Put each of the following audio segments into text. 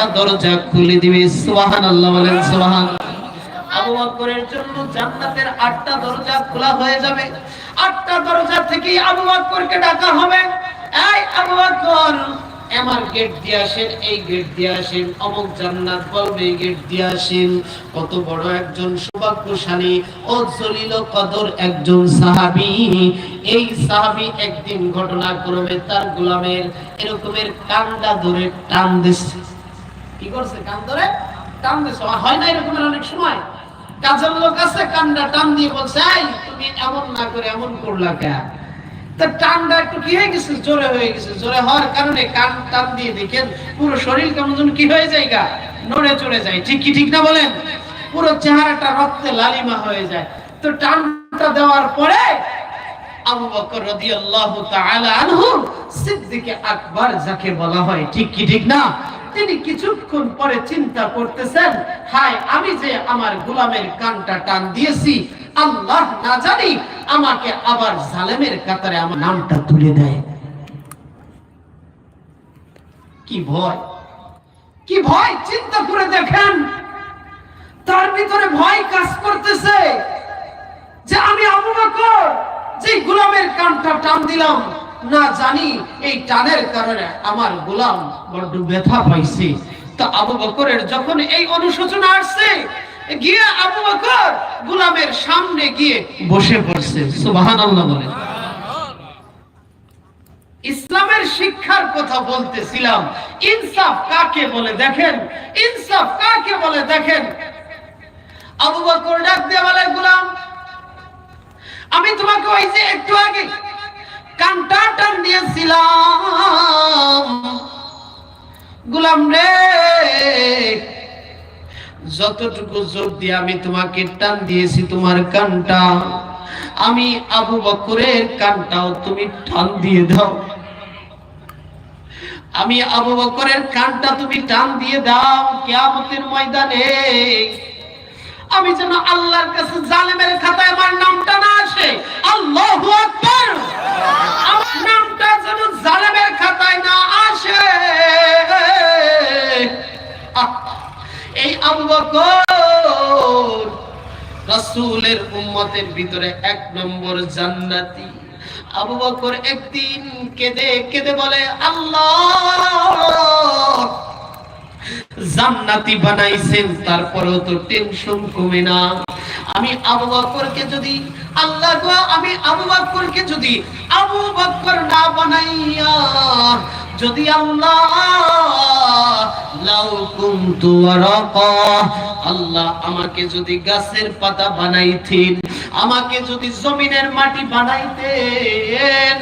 আটটা দরজা খুলে দিবে, সুবহানাল্লাহ বলেন, সুবহান। আবু বকরের জন্য জান্নাতের আটটা দরজা খোলা হয়ে যাবে। আটটা দরজা আবু বকরকে ডাকা হবে। এই আবু বকর গেট দিয়ে আসেন, এই গেট দিয়ে আসেন, অমুক জান্নাত বলবে, এই গেট দিয়ে আসেন। কত বড় একজন সৌভাগ্যশালী ও জলিল কদর একজন সাহাবী। এই সাহাবী একদিন ঘটনাক্রমে তার গোলামের এরকমের কান্দা ধরে টান দিচ্ছে। কি করছে? কান ধরে? টান হয় না এরকমের অনেক সময়। কাজের লোক আছে কান্ডা টান দিয়ে বলছে, এই, তুমি এমন না করে এমন করলা কেন? তা টানটা একটু কি হয়ে গেছে? জোরে হয়ে গেছে। জোরে হওয়ার কারণে কান টান দিয়ে দেখেন পুরো শরীর কেমন যেন কি হয়ে যায় গা, নড়ে চড়ে যায়। ঠিক কি ঠিক না বলেন? পুরো চেহারাটা রক্তে লালিমা হয়ে যায়। তো টানটা দেওয়ার পরে আবু বকর তাআলা আনহু সিদ্দিকে আকবর যাকে বলা হয়, ঠিক কি ঠিক না? তিনি কিছুক্ষণ পরে চিন্তা করতেছেন, হায়, আমি যে আমার গোলামের কানটা টান দিয়েছি, আল্লাহ না জানি আমাকে আবার জালেমের কাতারে আমার নামটা তুলে দেয়। কি ভয়? কি ভয়? চিন্তা করে দেখেন। তার ভিতরে ভয় কাজ করতেছে যে আমি আবু বকর, যে গোলামের কানটা টান দিলাম। না জানি, এই টানের কারণে আমার গোলাম বড্ড ব্যথা পাইছে। তা আবু বকরের যখন এই অনুশোচনা আসছে, গিয়ে আবু বকর গোলামের সামনে গিয়ে বসে পড়ছে। সুবহানাল্লাহ বলে। ইসলামের শিক্ষার কথা বলতেছিলাম। ইনসাফ কাকে বলে দেখেন? ইনসাফ কাকে বলে দেখেন? আবু বকর ডাক দিয়ে বলে, গোলাম, আমি তোমাকে ওই যে একটু আগে কানটা টান গোলাম রে, যতটুকু জোর দিয়ে আমি তোমাকে টান দিয়েছি তোমার কানটা, আমি আবু বকরের কানটাও তুমি টান দিয়ে দাও। আমি আবু বকরের কানটা তুমি টান দিয়ে দাও, কিয়ামতের ময়দানে আমি যেন আল্লাহর কাছে জালেমের খাতায় আমার নামটা না আসে। আল্লাহু নামটা যেন জালেমের খাতায় না আসে। এই আবু বকর রাসূলের উম্মতের ভিতরে এক নম্বর জান্নাতি। আবু বকর একদিন কেঁদে কেঁদে বলে, আল্লাহ জান্নাতি বানাইছেন, তারপরেও তো টেনশন কমে না আমি আবু বকরকে যদি, আল্লাহ গো, আমি আবু বকরকে যদি আবু বকর না বানাইয়া, যদি আল্লাহ লাউ কুনতু আল্লাহ আমাকে যদি গাছের পাতা বানাইতেন, আমাকে যদি জমিনের মাটি বানাইতেন,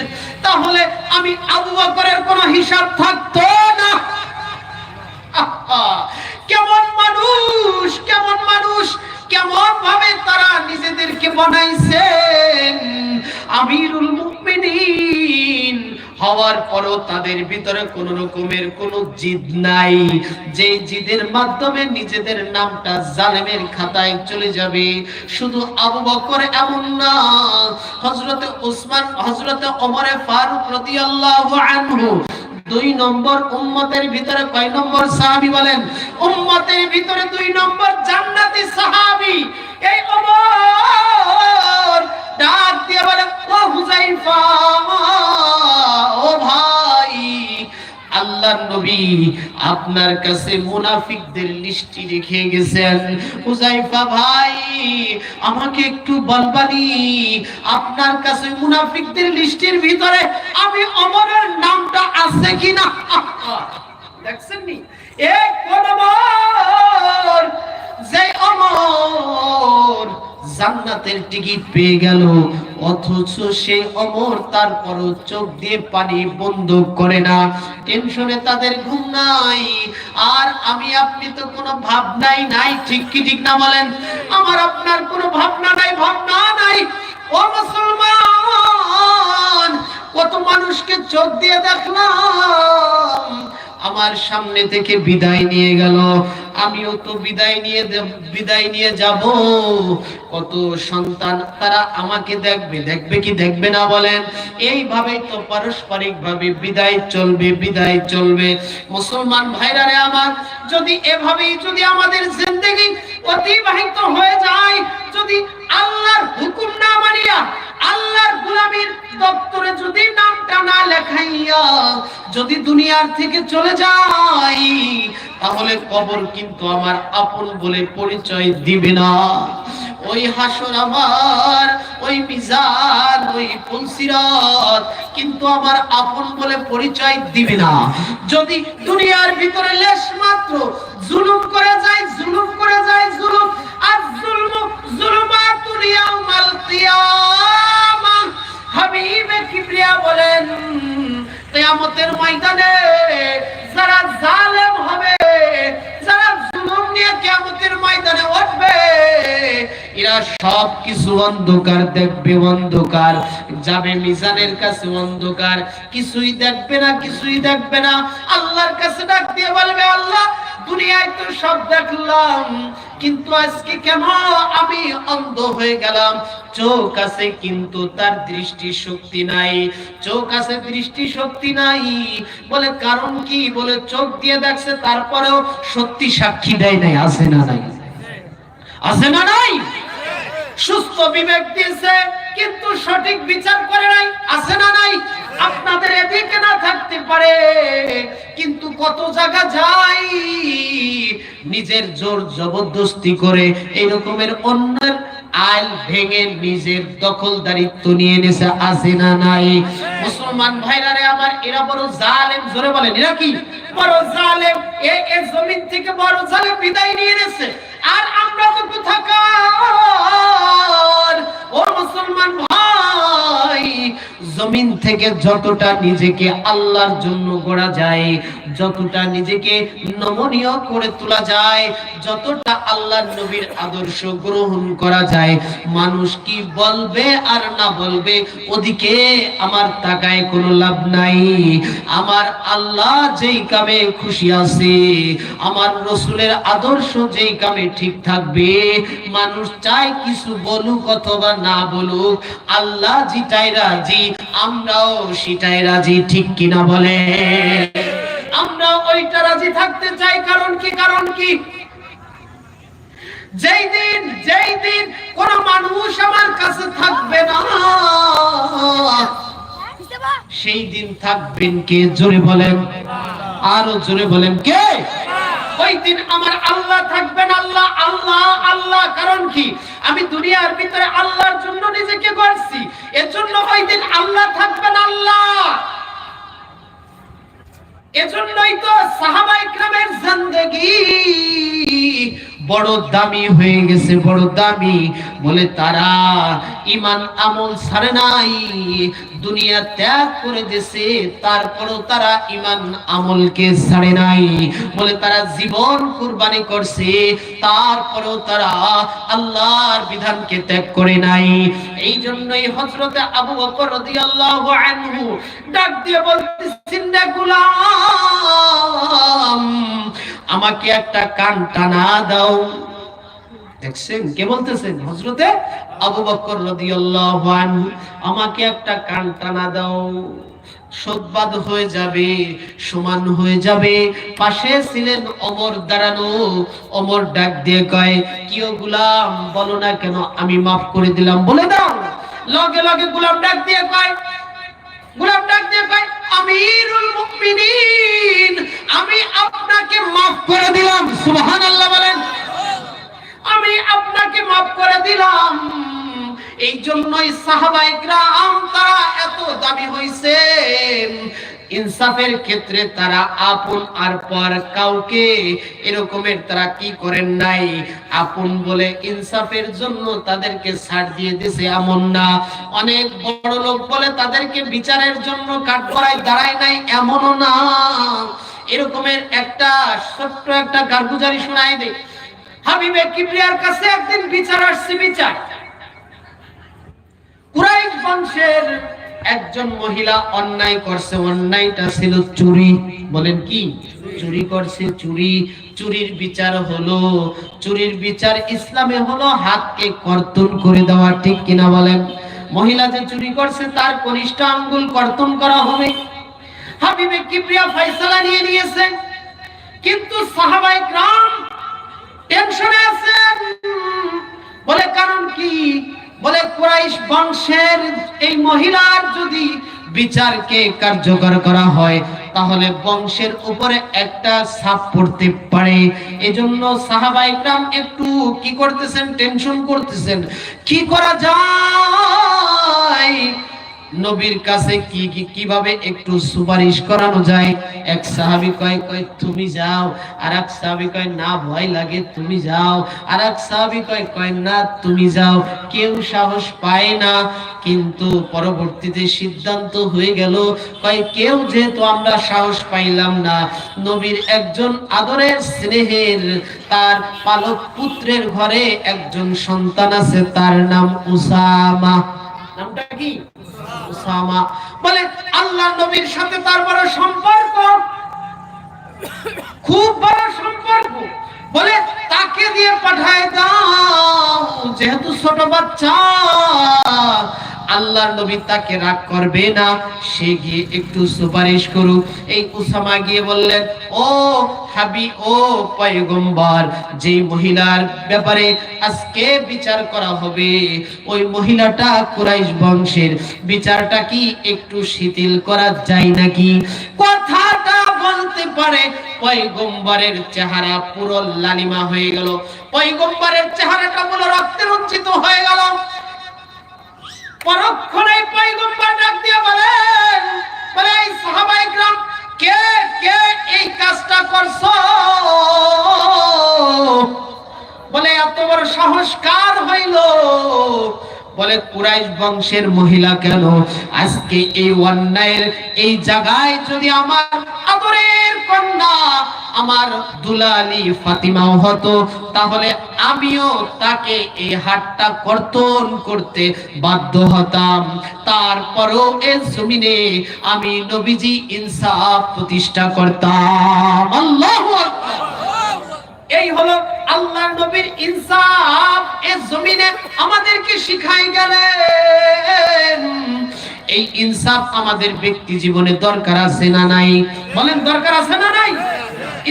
তাহলে আমি আবু বকরের কোনো হিসাব থাকতো না! কেমন মানুষ কেমন মানুষ, কেমন ভাবে তারা নিজেদেরকে বানাইছেন? আমিরুল মুমিনিন হওয়ার পরও তাদের ভিতরে কোন রকমের কোন জিদ নাই। যে জিদের মাধ্যমে নিজেদের নামটা জালেমের খাতায় চলে যাবে, শুধু আবু বকর এমন না, হযরতে ওসমান হযরতে ওমরে ফারুক রাদিয়াল্লাহু আনহু দুই নম্বর উম্মতের ভিতরে কয় নম্বর সাহাবী বলেন? উম্মতের ভিতরে দুই নম্বর জান্নাতি সাহাবী। এই ওমর ডাক দিয়ে বলে, ও হুজাইফা ও ভাই আল্লাহর নবী আপনার কাছে মুনাফিকদের লিস্টি রেখে গেছেন। হুজাইফা ভাই, আমাকে একটু বলবানি, আপনার কাছে মুনাফিকদের লিস্টির ভিতরে আমি অমরের নামটা আছে কিনা? দেখছেন নি এ কোন যে অমর জান্নাতের টিকিট পেয়ে গেল। অথচ সেই অমর, তারপরও চোখ দিয়ে পানি বন্ধ করে না। টেনশনে তাদের ঘুম নাই। আর আমি, আপনি তো কোনো ভাবনাই নাই। ঠিক কি ঠিক না বলেন? আমার আপনার কোনো ভাবনা নাই ভাবনা নাই। ও মুসলমান, কত মানুষকে চোখ দিয়ে দেখলাম। আমার সামনে থেকে বিদায় নিয়ে গেল। আমিও তো বিদায় নিয়ে বিদায় নিয়ে যাব। কত সন্তান তারা আমাকে দেখবে দেখবে কি দেখবে না বলেন? এইভাবেই তো পারস্পরিক ভাবে বিদায় চলবে বিদায় চলবে। মুসলমান ভাইরা রে আমার, যদি এভাবেই যদি আমাদের জিন্দগি অতিবাহিত হয়ে যায়, যদি আল্লাহর হুকুম না মানিয়া আল্লাহর গোলামীর দপ্তরে যদি নামটা না লেখাইয়া যদি দুনিয়ার থেকে চলে যাই, তাহলে কবর কিন্তু আমার আপন বলে পরিচয় দিবে না। ওই হাসর আমার, ওই মিজান, ওই পুলসিরাত কিন্তু আমার আপন বলে পরিচয় দিবে না। যদি দুনিয়ার ভিতরে লেশ মাত্র, জুলুম করে যায়, জুলুম করে যায়, জুলুম সব কিছু অন্ধকার দেখবে, অন্ধকার। যাবে মিজানের কাছে অন্ধকার। কিছুই দেখবে না, কিছুই দেখবে না। আল্লাহর কাছে ডাক দিয়ে বলবে, আল্লাহ, দুনিয়ায় তো সব দেখলাম। কিন্তু আজকে কেন আমি অন্ধ হয়ে গেলাম? চোখ আছে কিন্তু তার দৃষ্টি শক্তি নাই। চোখ আছে দৃষ্টি শক্তি নাই। বলে কারণ কি? বলে চোখ দিয়ে দেখছে, তারপরেও সত্যি সাক্ষী দেয় নাই। আছে না নাই? আছে না নাই? সুস্থ বিবেক দিয়েছে, কিন্তু সঠিক বিচার করে নাই, আছে না নাই? আপনাদের এদিকে না থাকতে পারে, কিন্তু কত জায়গা যাই নিজের জোর জবরদস্তি করে এই রকমের অন্যের আইল ভেঙে নিজের দখলদারিত্ব নিয়ে নিছে আছে না নাই? মুসলমান ভাইরা রে আমার, এরা বড় জালেম, জোরে বলেন, এরা কি? বড় জালেম, এ এ জমিন থেকে বড় জালেম বিদায় নিয়ে নিছে আর আমরা তো কোথাকার? ও মুসলমান ভাই, জমিন থেকে যতটা নিজেকে আল্লাহর জন্য গড়া যায় যতটা নিজেকে নমনীয় করে তোলা যায়, যতটা আল্লাহর নবীর আদর্শ গ্রহণ করা যায়, মানুষ কি বলবে আর না বলবে, ওদিকে আমার তাকায় কোনো লাভ নাই। আমার আল্লাহ যেই কামে খুশি আছে, আমার রসুলের আদর্শ যেই কামে ঠিক থাকবে, মানুষ চায় কিছু বলুক অথবা না বলুক, আল্লাহ যেটাই রাজি, আমরাও সেটাই রাজি, ঠিক কিনা বলে আমরা ওইটা রাজি থাকতে চাই, কারণ কি কারণ কি? যেই দিন যেই দিন কোন মানুষ আমার কাছে থাকবে না, সেই দিন থাকবেন কে? জোরে বলেন। আরও জোরে বলেন কে? ওই দিন আমার আল্লাহ থাকবেন, আল্লাহ আল্লাহ আল্লাহ। কারণ কি? আমি দুনিয়ার ভিতরে আল্লাহর জন্য নিজেকে গড়ছি। এজন্য ওই দিন আল্লাহ থাকবেন, আল্লাহ। এজন্যই তো সাহাবাই গ্রামের জিন্দেগি বড় দামি হয়ে গেছে, বড় দামি। বলে, তারা ইমান আমল ছাড়ে নাই, দুনিয়া ত্যাগ করে দিয়েছে, তারপরও তারা ইমান আমলকে ছাড়ে নাই। বলে, তারা জীবন কুরবানি করছে, তারপরেও তারা আল্লাহর বিধানকে ত্যাগ করে নাই। এই জন্যই হযরতে আবু বকর রাদিয়াল্লাহু আনহু ডাক দিয়ে বলতেছেন, না গোলাম, আমাকে একটা কান টানা দাও। দেখছেন? কে বলতেছেন? হজরতে আবু বকর আমাকে একটা কান টানা দাও। সদবাদ হয়ে যাবে, সমান হয়ে যাবে। পাশে ছিলেন অমর দাঁড়ানো। অমর ডাক দিয়ে কয় কিও গুলাম? বলো না কেন, আমি মাফ করে দিলাম। বলে দাও। লগে লগে গুলাম ডাক দিয়ে কয়, গোলাম ডাক দিয়ে কয়, আমিরুল মুমিনিন, আমি আপনাকে মাফ করে দিলাম। সুবহানাল্লাহ বলেন। আমি আপনাকে maaf করে দিলাম। এই জন্যই সাহাবা ইকরাম তারা এত দামি হইছে। ইনসাফের ক্ষেত্রে তারা আপন আর পর কাউকে এরকমের তারা কি করেন নাই। আপন বলে ইনসাফের জন্য তাদেরকে ছাড় দিয়ে দিছে এমন না। অনেক বড় লোক বলে তাদেরকে বিচারের জন্য কাঠগড়ায় দাঁড়ায় নাই এমনও না। এরকমের একটা ছোট্ট একটা কারগুজারি শোনাই দে হাবিবে কিবরিয়ার কাছে একদিন বিচার আসছে, বিচার। কুরাইশ বংশের একজন মহিলা অন্যায় করছে, অন্যায়টা ছিল চুরি। বলেন কি? চুরি করছে, চুরি। চুরির বিচার হলো, চুরির বিচার ইসলামে হলো, হাতকে কর্তন করে দেওয়া, ঠিক কিনা বলেন? মহিলা যে চুরি করছে, তার কনিষ্ঠ আঙ্গুল কর্তন করা হবে। হাবিবে কিবরিয়া ফয়সালা নিয়ে নিয়েছে। কিন্তু সাহাবাই গ্রাম টেনশনে আছেন? বলে কারণ কি? বলে কুরাইশ বংশের এই মহিলার যদি বিচারকে কার্যকর করা হয়, তাহলে বংশের উপরে একটা ছাপ পড়তে পারে। এজন্য সাহাবাই গ্রাম একটু কি করতেছেন? টেনশন করতেছেন। কি করা যায়? নবীর কাছে কি কি, কীভাবে একটু সুপারিশ করানো যায়? এক সাহাবি কয় কয়, তুমি যাও। আর এক সাহাবি কয়, না, ভয় লাগে, তুমি যাও। আর এক সাহাবি কয় কয়, না, তুমি যাও। কেউ সাহস পায় না, কিন্তু পরবর্তীতে সিদ্ধান্ত হয়ে গেল। কয়, কেউ যেহেতু আমরা সাহস পাইলাম না, নবীর একজন আদরের স্নেহের, তার পালক পুত্রের ঘরে একজন সন্তান আছে, তার নাম উসামা। নামটা কি? উসামা। বলে আল্লাহ নবীর সাথে তার বড় সম্পর্ক। খুব বড় সম্পর্ক। বলে, তাকে দিয়ে পাঠায় দাও, যেহেতু ছোট বাচ্চা আল্লাহর নবী তাকে রাগ করবে না। সে গিয়ে একটু সুপারিশ করুক। এই উসামা গিয়ে বললেন, ও হাবি, ও পয়গম্বর যে মহিলার ব্যাপারে আজকে বিচার করা হবে, ওই মহিলাটা কুরাইশ বংশের। বিচারটা কি একটু শিথিল করা যায় নাকি? কথাটা বলতে পারে, পয়গম্বরের চেহারা পুরো লালিমা হয়ে গেল। পয়গম্বরের চেহারাটা পুরো রক্তে রঞ্জিত হয়ে গেল। পরক্ষণে পয়গম্বর ডাক দিয়ে বলেন, বলে, এই সাহাবাই গ্রাম কে কে এই কাজটা করছ? বলে, এত বড় সাহস কার হইল? বলে, কুরাইশ বংশের মহিলা কেন? আজকে এই অন্যায়ের এই জায়গায় যদি আমার আদরের কন্যা, আমার দুলালি ফাতিমাও হতো, তাহলে আমিও তাকে এই হাতটা কর্তন করতে বাধ্য হতাম। তারপরও এ জমিনে আমি নবীজি ইনসাফ প্রতিষ্ঠা করতাম। আল্লাহু এই হলো আল্লাহর নবীর ইনসাফ এ জমিনে আমাদেরকে শিখাই গেলেন। এই ইনসাফ আমাদের ব্যক্তি জীবনে দরকার আছে না নাই? বলেন, দরকার আছে না নাই?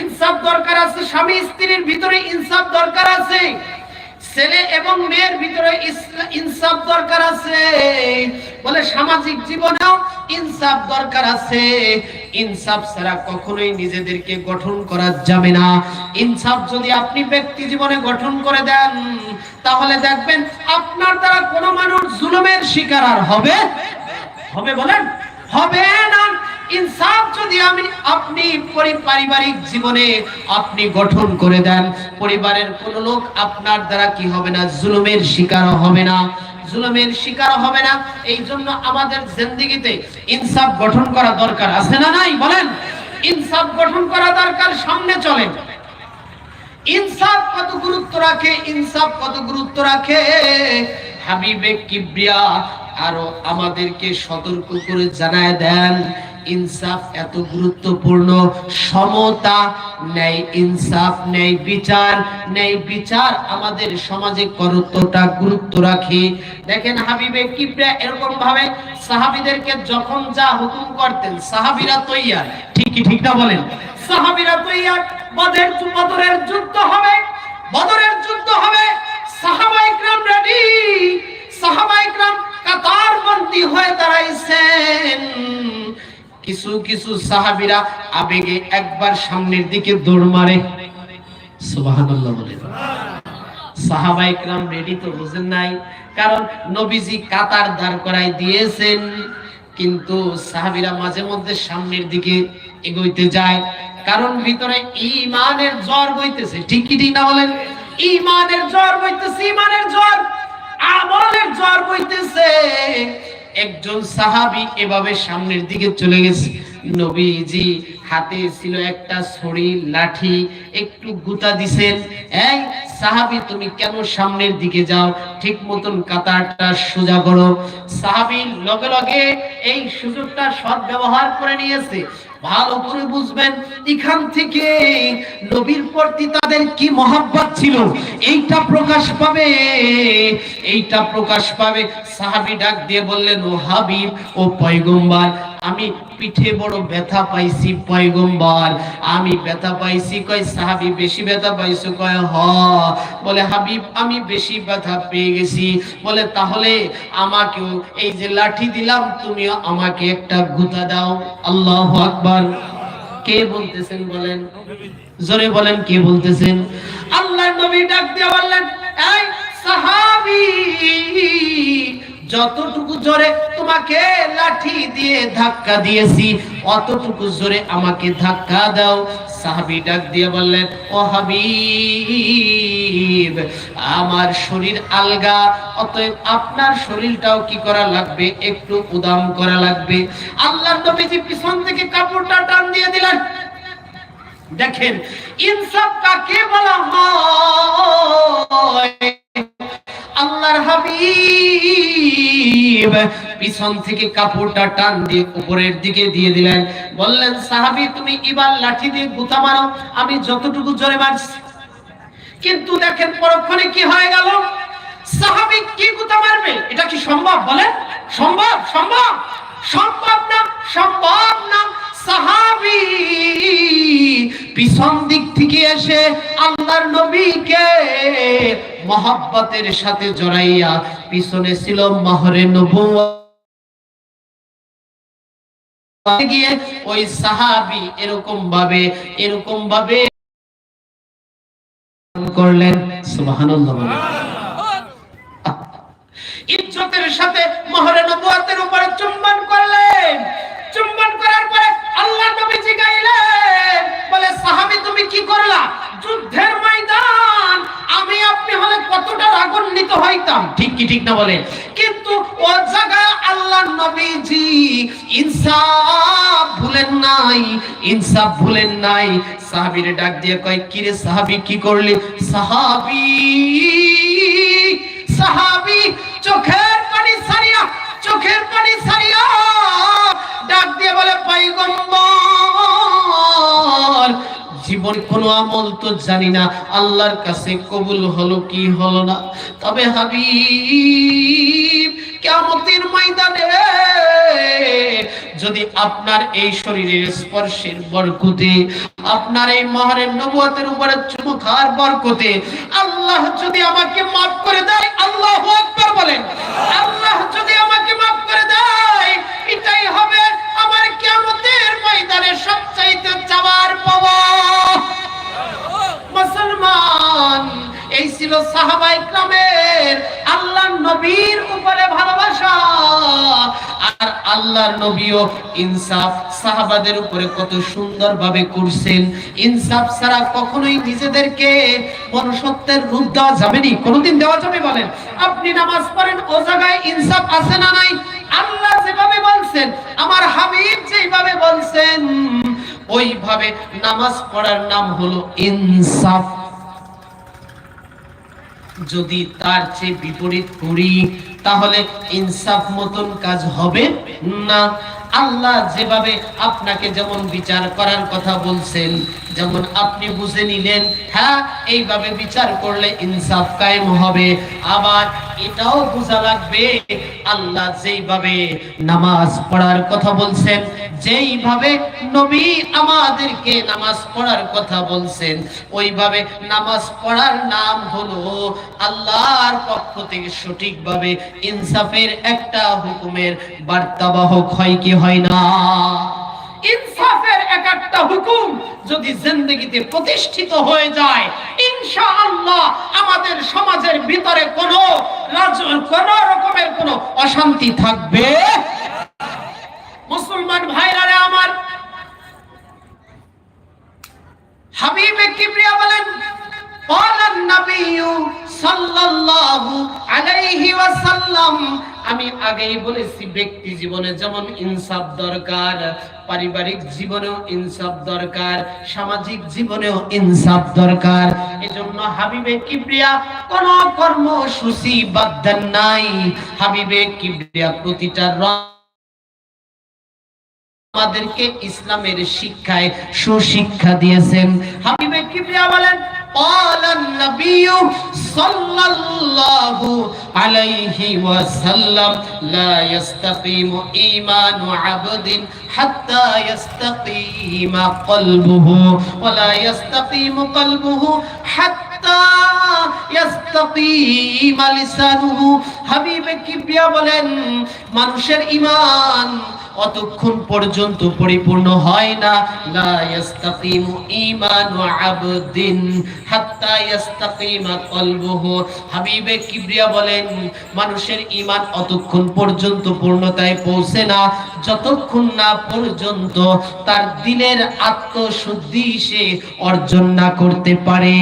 ইনসাফ দরকার আছে, স্বামী স্ত্রীর ভিতরে ইনসাফ দরকার আছে। ছেলে এবং মেয়ের ভিতরে ইনসাফ দরকার আছে। বলে সামাজিক জীবনেও ইনসাফ দরকার আছে। ইনসাফ ছাড়া কখনোই নিজেদেরকে গঠন করা যাবে না। ইনসাফ যদি আপনি ব্যক্তি জীবনে গঠন করে দেন, তাহলে দেখবেন আপনার দ্বারা কোনো মানুষ জুলুমের শিকার আর হবে? হবে বলেন? হবে না। ইনসাফ যদি আমি আপনি পারিবারিক জীবনে আপনি গঠন করে দেন, পরিবারের কোন লোক আপনার দ্বারা কি হবে না? জুলুমের শিকার হবে না। জুলুমের শিকার হবে না। এই জন্য আমাদের জিন্দেগিতে ইনসাফ গঠন করা দরকার। আছে না নাই? বলেন। ইনসাফ গঠন করা দরকার, সামনে চলেন। ইনসাফ কত গুরুত্ব রাখে? ইনসাফ কত গুরুত্ব রাখে? হাবিবে কিবরিয়া আরও আমাদেরকে সতর্ক করে জানায় দেন, ইনসাফ এত গুরুত্বপূর্ণ, সমতা ন্যায় ইনসাফ ন্যায় বিচার ন্যায় বিচার আমাদের সমাজে কতটা গুরুত্ব রাখে। দেখেন হাবিবে কিবরিয়া এরকম ভাবে সাহাবীদেরকে যখন যা হুকুম করতেন, সাহাবীরা তৈয়ার। ঠিকই ঠিক না বলেন? সাহাবীরা তৈয়ার, বদরের বদরের যুদ্ধ হবে, বদরের যুদ্ধ হবে। সাহাবাই গ্রাম রেডি সাহাবাই গ্রাম কাতার বন্দী হয়ে দাঁড়াইছেন কিছু কিছু সাহাবীরা আবেগে একবার সামনের দিকে দৌড় মারে সুবহানাল্লাহ বলেন সাহাবাই کرام রেডি তো বুঝেন নাই কারণ নবীজি কাতার দাঁড় করাই দিয়েছেন কিন্তু সাহাবীরা মাঝে মধ্যে সামনের দিকে এগোইতে যায় কারণ ভিতরে ঈমানের জ্বর বইতেছে ঠিক কি ঠিক না বলেন ঈমানের জ্বর বইতেছে ঈমানের জ্বর আমলের জ্বর বইতেছে। একজন সাহাবী এভাবে সামনের দিকে চলে গেছে। নবীজি হাতে ছিল একটা ছড়ি লাঠি, একটু গুতা দিছেন। এই সাহাবি, তুমি কেন সামনের দিকে যাও? ঠিক মতন কাতারটা সোজা করো। সাহাবি লগে লগে এই সুযোগটা সৎ ব্যবহার করে নিয়েছে। ভালো করে বুঝবেন, এখান থেকে নবীর প্রতি তাদের কি মহাব্বত ছিল? এইটা প্রকাশ পাবে, এইটা প্রকাশ পাবে। সাহাবি ডাক দিয়ে বললেন, ও হাবিব, ও পয়গম্বর আমি পিঠে বড় ব্যথা পাইছি, পয়গম্বর। আমি ব্যথা পাইছি, কয় সাহাবি, বেশি ব্যথা পাইছো? কয়, হ। বলে, হাবিব, আমি বেশি ব্যথা পেয়ে গেছি। বলে, তাহলে আমাকেও এই যে লাঠি দিলাম তুমি আমাকে একটা গুতা দাও। আল্লাহ আকবার। কে বলতেছেন বলেন? জোরে বলেন, কে বলতেছেন? আল্লাহ নবী ডাক দিয়ে বললেন, এই সাহাবী যতটুকু জোরে তোমাকে লাঠি দিয়ে ধাক্কা দিয়েছি, অতটুকু জোরে আমাকে ধাক্কা দাও। সাহাবি ডাক দিয়ে বললেন, ও হাবিব, আমার শরীর আলগা, অতএব আপনার শরীরটাও কি করা লাগবে? একটু উদাম করা লাগবে। আল্লাহ নবীজি পিছন থেকে কাপড়টা টান দিয়ে দিলেন। দেখেন, ইনসাফ কাকে বলা হয়? আল্লাহর হাবিব পিছন থেকে কাপড়টা টান দিয়ে উপরের দিকে দিয়ে দিলেন। বললেন, সাহাবি, তুমি এবার লাঠি দিয়ে গুতা মারো, আমি যতটুকু জোরে মারছি। কিন্তু দেখেন, পরক্ষণে কি হয়ে গেল? সাহাবি কি গুতা মারবে? এটা কি সম্ভব? বলে সম্ভব সম্ভব সম্ভব না সম্ভব না। সাহাবি পিছন দিক থেকে এসে আল্লাহর নবীকে সাথে জড়াইয়া পিছনে ছিল মহরে গিয়ে ওই সাহাবি এরকম ভাবে এরকম ভাবে করলেন সুবহানাল্লাহ। ইজ্জতের সাথে মহরে ইনসাফ ভুলেন নাই। সাহাবীরে ডাক দিয়ে কয়, কিরে সাহাবী, কি করলি? সাহাবী সাহাবী, চোখের পানি সারিয়া চোখের পানি সারিয়া ডাক দিয়ে বলে পাইগম্বর জীবন কোনো আমল তো জানি না। আল্লাহর কাছে কবুল হলো কি হলো না? তবে হাবিব, কিয়ামতের ময়দানে যদি আপনার এই শরীরের স্পর্শের বরকতে, আপনার এই মহারের নবুয়াতের উপরে চুমু খাওয়ার বরকতে, আল্লাহ যদি আমাকে মাফ করে দেয় আল্লাহর নবীও ইনসাফ সাহাবাদের উপরে কত সুন্দরভাবে করছেন। ইনসাফ ছাড়া কখনোই নিজেদেরকে মনুষ্যত্বের রূপ দেওয়া যাবে নি। কোনোদিন দেওয়া যাবে বলেন, আপনি নামাজ পড়েন, ও জায়গায় ইনসাফ আছে না নাই? আল্লাহ যেভাবে বলছেন, আমার হাবিব যেভাবে বলছেন, ওইভাবে নামাজ পড়ার নাম হলো ইনসাফ। যদি তার চেয়ে বিপরীত করি তাহলে ইনসাফ মতন কাজ হবে না? আল্লাহ যেভাবে আপনাকে যেমন বিচার করার কথা বলছেন, যেমন আপনি বুঝে নিলেন হ্যাঁ এইভাবে বিচার করলে ইনসাফ কায়েম হবে। আবার এটাও বোঝা লাগবে, আল্লাহ যেইভাবে নামাজ পড়ার কথা বলছেন, যেইভাবে নবী আমাদেরকে নামাজ পড়ার কথা বলছেন, ওইভাবে নামাজ পড়ার নাম হলো আল্লাহর পক্ষ থেকে সঠিকভাবে ইনসাফের একটা হুকুমের বার্তাবাহক হয় কি হয় না? ইনসাফের এক একটা হুকুম যদি জিন্দগিতে প্রতিষ্ঠিত হয়ে যায়, ইনশাআল্লাহ আমাদের সমাজের ভিতরে কোনো কোনো রকমের কোনো অশান্তি থাকবে। মুসলমান ভাইরারে আমার হাবিবে কিবরিয়া বলেন قال النبي صلى الله عليه وسلم আমি আগেই বলেছি ব্যক্তি জীবনে যেমন ইনসাফ দরকার পারিবারিক জীবনেও ইনসাফ দরকার সামাজিক জীবনেও ইনসাফ দরকার এজন্য হাবিবে কিবরিয়া কোন কর্মসূচি বাদ দেন নাই হাবিবে কিবরিয়া প্রতিটা র- আমাদেরকে ইসলামের শিক্ষায় সুশিক্ষা দিয়েছেন হাবিবে কিবরিয়া বলেন قال النبي صلى الله عليه وسلم لا يستقيم إيمان عبد حتى يستقيم قلبه ولا يستقيم قلبه حتى يستقيم لسانه হাবিবে কিবরিয়া বলেন মানুষের ঈমান অতক্ষণ পর্যন্ত পরিপূর্ণ হয় না। লা ইয়াস্তাকিমু ঈমানু আবদিন হাত্তা ইয়াস্তাকিমা কলবুহু। হাবিবে কিবরিয়া বলেন, মানুষের ঈমান অতক্ষণ পর্যন্ত পূর্ণতায় পৌঁছে না। যতক্ষণ না পর্যন্ত তার দিলের আত্মশুদ্ধি সে অর্জন না করতে পারে।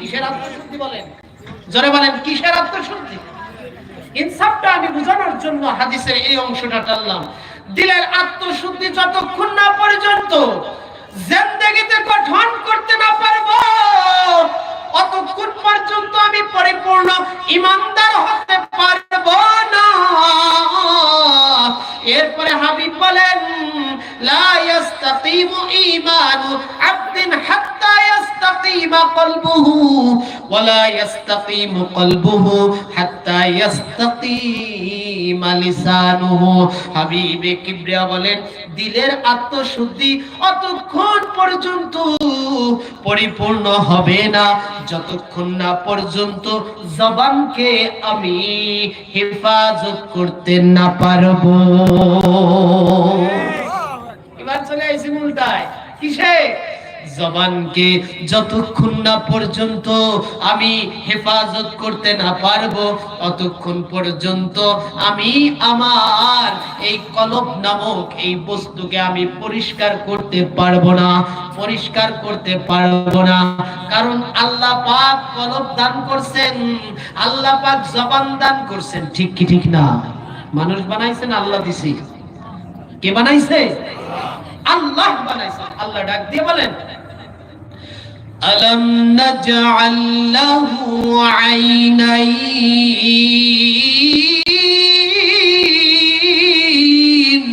কিসের আত্মশুদ্ধি বলেন? জোরে বলেন, কিসের আত্মশুদ্ধি? ইনসাফটা আমি বোঝানোর জন্য হাদিসের এই অংশটা টানলাম। দিলের আত্মশুদ্ধি যতক্ষণ না পর্যন্ত, জিন্দেগিতে গঠন করতে না পারব অতক্ষণ পর্যন্ত আমি পরিপূর্ণ ইমানদার হতে পারব না। এরপরে হাবিব বলেন, লা ইয়াস্তাকিমু ঈমানু আবদিন হাত্তা ইয়াস্তাকিমা কলবুহু ওয়ালা ইয়াস্তাকিমু কলবুহু হাত্তা ইয়াস্তাকিমা। লিসানুহু হাবিবে কিবরিয়া বলেন দিলের আত্মশুদ্ধি অতক্ষণ পর্যন্ত পরিপূর্ণ হবে না। যতক্ষণ না পর্যন্ত জবানকে আমি হেফাজত করতে না পারব। এবার চলে আইছি মূলটায় কিসে? জবানকে যতক্ষণ না পর্যন্ত আমি হেফাজত করতে না পারব, ততক্ষণ পর্যন্ত আমি আমার এই কলব নামক এই বস্তুকে আমি পরিষ্কার করতে পারব না, পরিষ্কার করতে পারব না। কারণ আল্লাহ পাক কলব দান করছেন, আল্লাহ পাক জবান দান করছেন। ঠিক কি ঠিক না? মানুষ বানাইছেন, আল্লাহ দিছি। কে বানাইছে? আল্লাহ বানাইছে। আল্লাহ ডাক দিয়ে বলেন ألم نجعل له عينين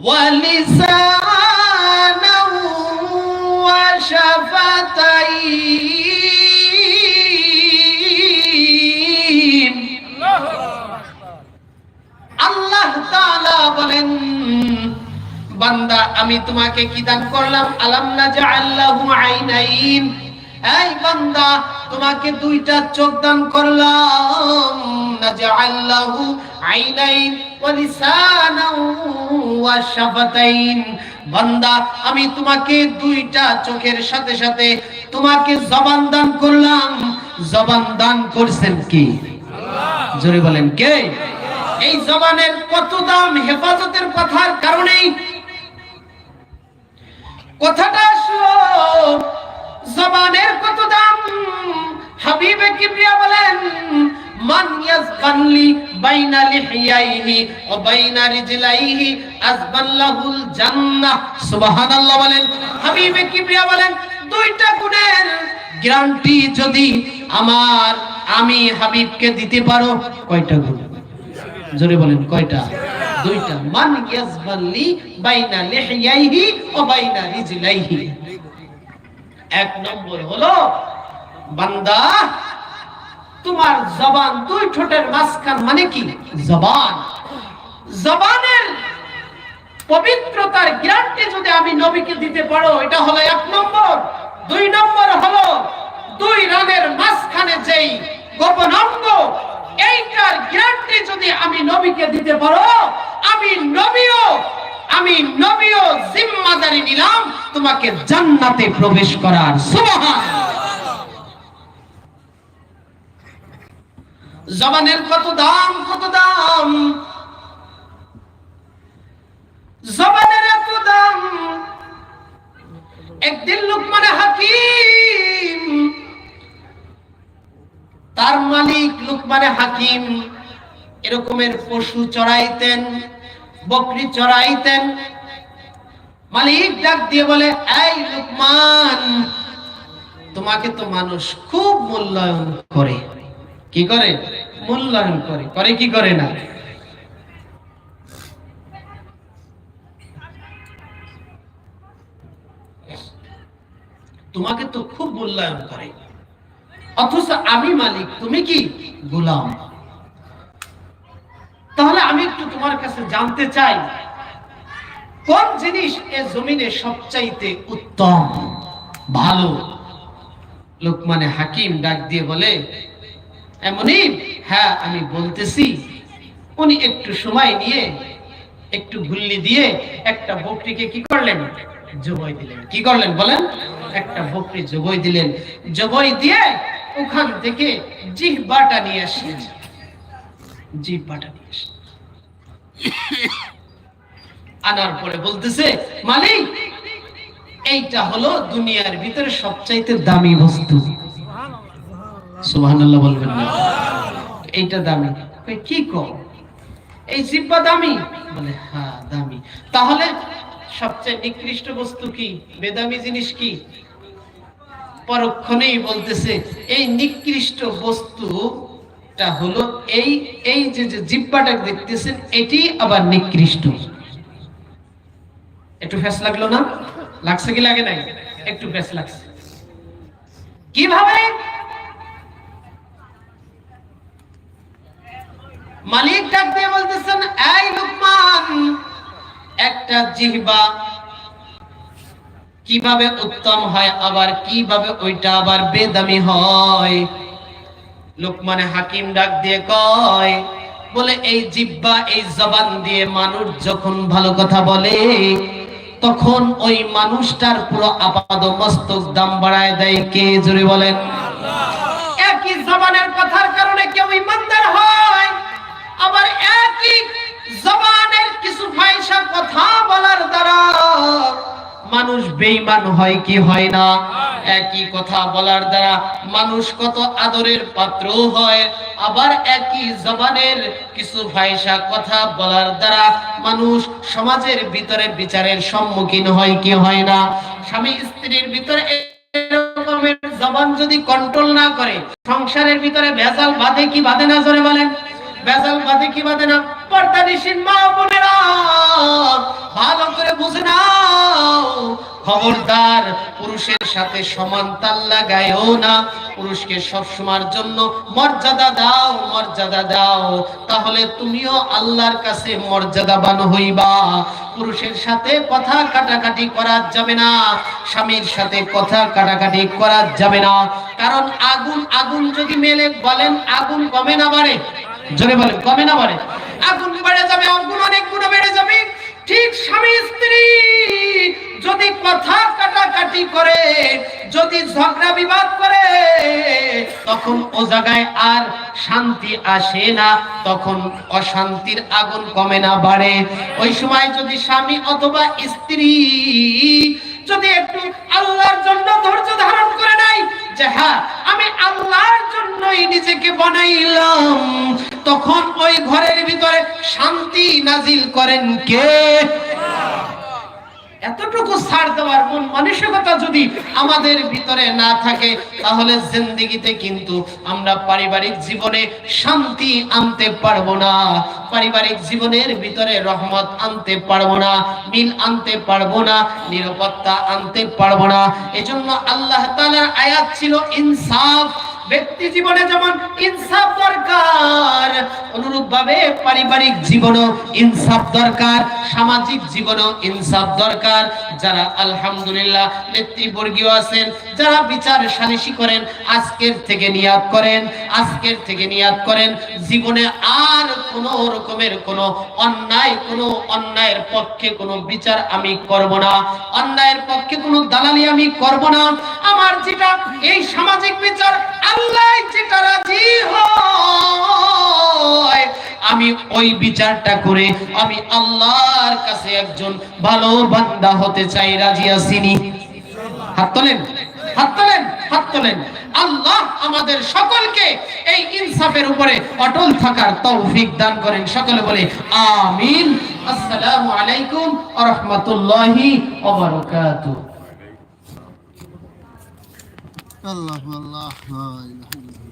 ولسانا وشفتين আল্লাহ তাআলা বলেন বান্দা, আমি তোমাকে কি দান করলাম? আলাম না জাআল্লাহু আইনাইন। এই বান্দা, তোমাকে দুইটা চোখ দান করলাম। না আইনাইন লিসানাও ওয়া শাফাতাইন। বান্দা, আমি তোমাকে দুইটা চোখের সাথে সাথে তোমাকে জবান দান করলাম। জবান দান করছেন কি? জোরে বলেন কে? এই জবানের কত দাম হেফাজতের কথার কারণেই কথাটা জবানের কত দাম? হাবিবে কিবরিয়া বলেন, মান ইয়াজকানলি বাইনা লিহিয়াইহি ওয়া বাইনা রিজলাইহি আজবাল্লাহুল জান্নাহ। সুবহানাল্লাহ বলেন। হাবিবে কিবরিয়া বলেন, দুইটা গুণের গ্যারান্টি যদি আমার আমি হাবিবকে দিতে পারো, কয়টা গুণ? জোরে বলেন, কয়টা? দুইটা মান ইয়াজবাল্লি বাইনা লিহিয়াইহি ওয়া বাইনা রিজলাইহি। এক নম্বর হলো, বান্দা, তোমার জবান দুই ঠোঁটের মাঝখান মানে কি? জবান। জবানের পবিত্রতার গ্যারান্টি যদি আমি নবীকে দিতে পারো, এটা হলো এক নম্বর। দুই নম্বর হলো, দুই রানের মাঝখানে যেই গোপন অঙ্গ এইটার গ্যারান্টি যদি আমি নবীকে দিতে পারো, আমি নবীও আমি নবীও জিম্মাদারি নিলাম তোমাকে জান্নাতে প্রবেশ করার। সুবহান। জবানের কত দাম কত দাম? জবানের এত দাম। একদিন লোকমানে হাকিম। তার মালিক লুকমানে হাকিম এরকমের পশু চড়াইতেন, বকরি চড়াইতেন। মালিক ডাক দিয়ে বলে, এই লুকমান, তোমাকে তো মানুষ খুব মূল্যায়ন করে। কি করে? মূল্যায়ন করে। করে কি করে না? তোমাকে তো খুব মূল্যায়ন করে। অথচ আমি মালিক তুমি কি? গোলাম। তাহলে আমি একটু তোমার কাছে জানতে চাই কোন জিনিস এ জমিনে সবচাইতে উত্তম ভালো? লোকমানে হাকিম ডাক দিয়ে বলে এমনই হ্যাঁ আমি বলতেছি। উনি একটু সময় নিয়ে একটু গুল্লি দিয়ে একটা বকরিকে কি করলেন? জবই দিলেন। কি করলেন বলেন? একটা বকরি জবই দিলেন। জবই দিয়ে ওখান থেকে জিহ্বাটা নিয়ে আসলেন জিহ্বাটা নিয়ে আসলেন আনার পরে বলতেছে, মালিক, এইটা হলো দুনিয়ার ভিতরে সবচাইতে দামি বস্তু। সুবহানাল্লাহ বলবেন না। এইটা দামি। কি কম এই জিব্বা দামি? বলে হ্যাঁ দামি। তাহলে সবচেয়ে নিকৃষ্ট বস্তু কি? বেদামি জিনিস কি? পরক্ষণেই বলতেছে, এই নিকৃষ্ট বস্তুটা হলো এই এই যে জিব্বাটা দেখতেছেন, এটি আবার নিকৃষ্ট। একটু ফেস লাগল না? লাগছে কি লাগে নাই? একটু ফেস লাগছে। কীভাবে? মালিক ডাক দিয়ে বলতেছেন, এই লুকমান, একটা জিহ্বা কীভাবে উত্তম হয়, আবার কীভাবে ওইটা আবার বেদামি হয়? লোকমানে হাকিম ডাক দিয়ে কয়, বলে, এই জিব্বা, এই জবান দিয়ে মানুষ যখন ভালো কথা বলে, তখন ওই মানুষটার পুরো আপাদ মস্তক দাম বাড়ায় দেয় কে? জোরে বলেন। একই জবানের কথার কারণে কেউ ইমানদার হয়, আবার একই জবানের কিছু ফাইসা কথা বলার দ্বারা মানুষ বেঈমান হয় কি হয় না? একই কথা বলার দ্বারা মানুষ কত আদরের পাত্র হয় আবার একই জবানের কিছু ফাইসা কথা বলার দ্বারা মানুষ সমাজের ভিতরে বিচারের সম্মুখীন হয় কি হয় না? স্বামী স্ত্রীর ভিতরে এরকমের জবান যদি কন্ট্রোল না করে সংসারের ভিতরে ভেজাল বাঁধে কি বাঁধে না জোরে বলেন? ভেজাল বাঁধে কি বাঁধে না? পর্দা নিশিন মা বোনেরা, ভালো করে বুঝে নাও। খবরদার, পুরুষের সাথে সমান তাল লাগায়ও না। পুরুষকে সব সময়ের জন্য মর্যাদা দাও মর্যাদা দাও। তাহলে তুমিও আল্লাহর কাছে মর্যাদাবান হইবা। পুরুষের সাথে কথা কাটাকাটি করা যাবে না। স্বামীর সাথে কথা কাটাকাটি করা যাবে না। কারণ আগুন আগুন যদি মেলে বলেন, আগুন কমে না বাড়ে? জোরে বলেন, কমে না বাড়ে আগুন বেড়ে যাবে, আগুন অনেক গুণ বেড়ে যাবে। ঠিক স্বামী স্ত্রী, যদি কথা কাটাকাটি করে, যদি ঝগড়া বিবাদ করে, তখন ও জায়গায় আর শান্তি আসে না, তখন অশান্তির আগুন কমে না, বাড়ে। ওই সময় যদি স্বামী অথবা স্ত্রী যদি একটু আল্লাহর জন্য ধৈর্য ধারণ করে নাই যে হ্যাঁ আমি আল্লাহর জন্যই নিজেকে বানাইলাম তখন ওই ঘরের ভিতরে শান্তি নাজিল করেন কে? এতটুকু ছাড় দেওয়ার মন মানসিকতা যদি আমাদের ভিতরে না থাকে, তাহলে জিন্দিগিতে কিন্তু আমরা পারিবারিক জীবনে শান্তি আনতে পারব না। পারিবারিক জীবনের ভিতরে রহমত আনতে পারব না, মিল আনতে পারব না, নিরাপত্তা আনতে পারব না। এজন্য আল্লাহ তাআলার আয়াত ছিল ইনসাফ। ব্যক্তি জীবনে যেমন ইনসাফ দরকার অনুরূপ ভাবে পারিবারিক জীবনও ইনসাফ দরকার, সামাজিক জীবনও ইনসাফ দরকার। যারা আলহামদুলিল্লাহ নেতৃবর্গীয় আছেন, যারা বিচার সালিশি করেন, আজকের থেকে নিয়াত করেন, আজকের থেকে নিয়াত করেন, জীবনে আর কোনো রকমের কোনো অন্যায়, কোনো অন্যায়ের পক্ষে কোনো বিচার আমি করব না। অন্যায়ের পক্ষে কোনো দালালি আমি করব না। আমার যেটা এই সামাজিক বিচার আমি ওই বিচারটা করে আমি আল্লাহর কাছে একজন ভালো বান্দা হতে চাই, রাজি আসিনি হাত তোলেন হাত তোলেন হাত তোলেন। আল্লাহ আমাদের সকলকে এই ইনসাফের উপরে অটল থাকার তৌফিক দান করেন। সকলে বলে আমিন। আসসালামু আলাইকুম ওয়া রাহমাতুল্লাহি ওয়া আল্লাহ আল্লাহ।